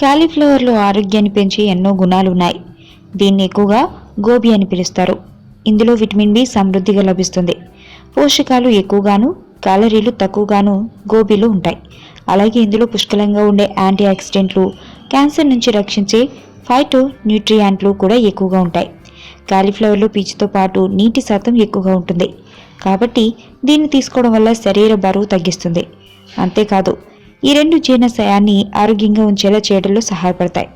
క్యాలీఫ్లవర్లో ఆరోగ్యాన్ని పెంచే ఎన్నో గుణాలు ఉన్నాయి దీన్ని ఎక్కువగా గోబీ అని పిలుస్తారు. ఇందులో విటమిన్ బి సమృద్ధిగా లభిస్తుంది. పోషకాలు ఎక్కువగాను క్యాలరీలు తక్కువగాను గోబీలు ఉంటాయి. అలాగే ఇందులో పుష్కలంగా ఉండే యాంటీ ఆక్సిడెంట్లు క్యాన్సర్ నుంచి రక్షించే ఫైటో న్యూట్రియాంట్లు కూడా ఎక్కువగా ఉంటాయి. కాలీఫ్లవర్లో పీచుతో పాటు నీటి శాతం ఎక్కువగా ఉంటుంది. కాబట్టి దీన్ని తీసుకోవడం వల్ల శరీర బరువు తగ్గిస్తుంది. అంతేకాదు ఈ రెండు జీర్ణశయాన్ని ఆరోగ్యంగా ఉంచేలా చేయడంలో సహాయపడతాయి.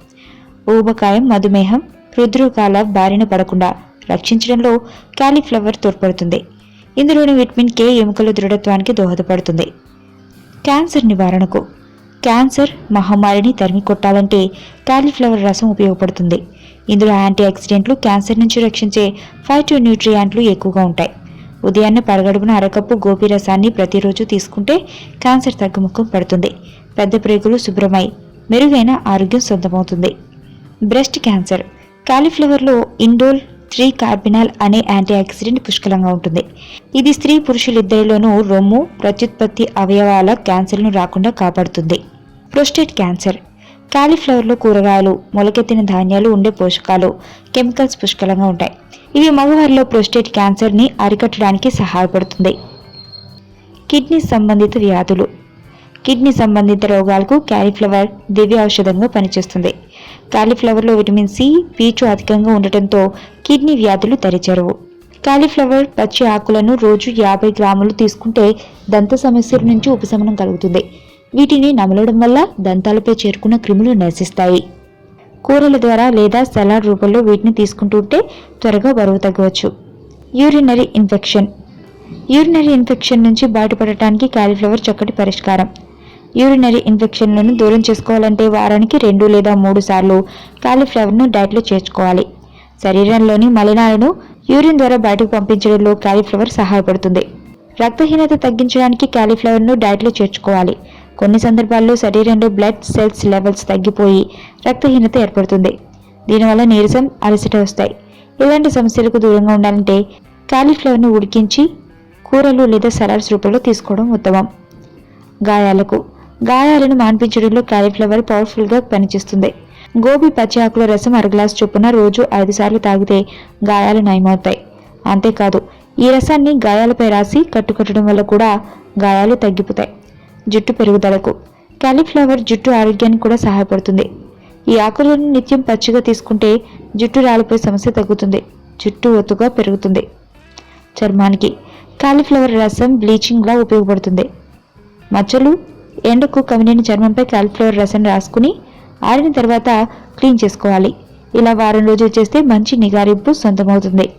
ఊబకాయం మధుమేహం హృద్రోగాల బారిన పడకుండా రక్షించడంలో క్యాలీఫ్లవర్ తోడ్పడుతుంది. ఇందులోని విటమిన్ కే ఎముకల దృఢత్వానికి దోహదపడుతుంది. క్యాన్సర్ నివారణకు క్యాన్సర్ మహమ్మారిని తరిమి కొట్టాలంటే క్యాలీఫ్లవర్ రసం ఉపయోగపడుతుంది. ఇందులో యాంటీ ఆక్సిడెంట్లు క్యాన్సర్ నుంచి రక్షించే ఫైటో న్యూట్రియాంట్లు ఎక్కువగా ఉంటాయి. ఉదయాన్నే పరగడుపున అరకప్పు గోపి రసాన్ని ప్రతిరోజు తీసుకుంటే క్యాన్సర్ తగ్గుముఖం పడుతుంది. పెద్ద ప్రేగులు శుభ్రమై మెరుగైన ఆరోగ్యం సొంతమవుతుంది. Breast cancer. కాలీఫ్లవర్లో indole three carbinol అనే యాంటీ ఆక్సిడెంట్ పుష్కలంగా ఉంటుంది. ఇది స్త్రీ పురుషులిద్దరిలోనూ రొమ్ము ప్రత్యుత్పత్తి అవయవాల క్యాన్సర్ను రాకుండా కాపాడుతుంది. Prostate cancer. కాలీఫ్లవర్లో కూరగాయలు మొలకెత్తిన ధాన్యాలు ఉండే పోషకాలు కెమికల్స్ పుష్కలంగా ఉంటాయి. ఇవి మగవారిలో ప్రోస్టేట్ క్యాన్సర్ని అరికట్టడానికి సహాయపడుతుంది. కిడ్నీ సంబంధిత వ్యాధులు. కిడ్నీ సంబంధిత రోగాలకు క్యాలీఫ్లవర్ దివ్య ఔషధంగా పనిచేస్తుంది. కాలీఫ్లవర్లో విటమిన్ సి పీచు అధికంగా ఉండటంతో కిడ్నీ వ్యాధులు తరిచెరువు. కాలీఫ్లవర్ పచ్చి ఆకులను రోజు యాభై గ్రాములు తీసుకుంటే దంత సమస్యల నుంచి ఉపశమనం కలుగుతుంది. వీటిని నమలడం వల్ల దంతాలపై చేరుకున్న క్రిములు నశిస్తాయి. కూరల ద్వారా లేదా సలాడ్ రూపంలో వీటిని తీసుకుంటుంటే త్వరగా బరువు తగ్గవచ్చు. Urinary infection. యూరినరీ ఇన్ఫెక్షన్ నుంచి బయటపడటానికి క్యాలిఫ్లవర్ చక్కటి పరిష్కారం. యూరినరీ ఇన్ఫెక్షన్లను దూరం చేసుకోవాలంటే వారానికి రెండు లేదా మూడు సార్లు కాలీఫ్లవర్ను డైట్లో చేర్చుకోవాలి. శరీరంలోని మలినాలను యూరిన్ ద్వారా బయటకు పంపించడంలో కాలీఫ్లవర్ సహాయపడుతుంది. రక్తహీనత తగ్గించడానికి కాలీఫ్లవర్ను డైట్లో చేర్చుకోవాలి. కొన్ని సందర్భాల్లో శరీరంలో బ్లడ్ సెల్స్ లెవెల్స్ తగ్గిపోయి రక్తహీనత ఏర్పడుతుంది. దీనివల్ల నీరసం అలసట వస్తాయి. ఇలాంటి సమస్యలకు దూరంగా ఉండాలంటే కాలీఫ్లవర్ను ఉడికించి కూరలు లేదా సలాడ్స్ రూపంలో తీసుకోవడం ఉత్తమం. గాయాలకు. గాయాలను మాన్పించడంలో కాలీఫ్లవర్ పవర్ఫుల్గా పనిచేస్తుంది. గోబీ పచ్చి ఆకుల రసం అరగ్లాస్ చొప్పున రోజు ఐదు సార్లు తాగితే గాయాలు నయమవుతాయి. అంతేకాదు ఈ రసాన్ని గాయాలపై రాసి కట్టుకట్టడం వల్ల కూడా గాయాలు తగ్గిపోతాయి. జుట్టు పెరుగుదలకు. క్యాలీఫ్లవర్ జుట్టు ఆరోగ్యానికి కూడా సహాయపడుతుంది. ఈ ఆకులను నిత్యం పచ్చిగా తీసుకుంటే జుట్టు రాలిపోయే సమస్య తగ్గుతుంది. జుట్టు ఒత్తుగా పెరుగుతుంది. చర్మానికి కాలీఫ్లవర్ రసం బ్లీచింగ్లా ఉపయోగపడుతుంది. మచ్చలు ఎండకు కవినని చర్మంపై కాలీఫ్లవర్ రసం రాసుకుని ఆరిన తర్వాత క్లీన్ చేసుకోవాలి. ఇలా వారం రోజులు చేస్తే మంచి నిగారింపు సొంతమవుతుంది.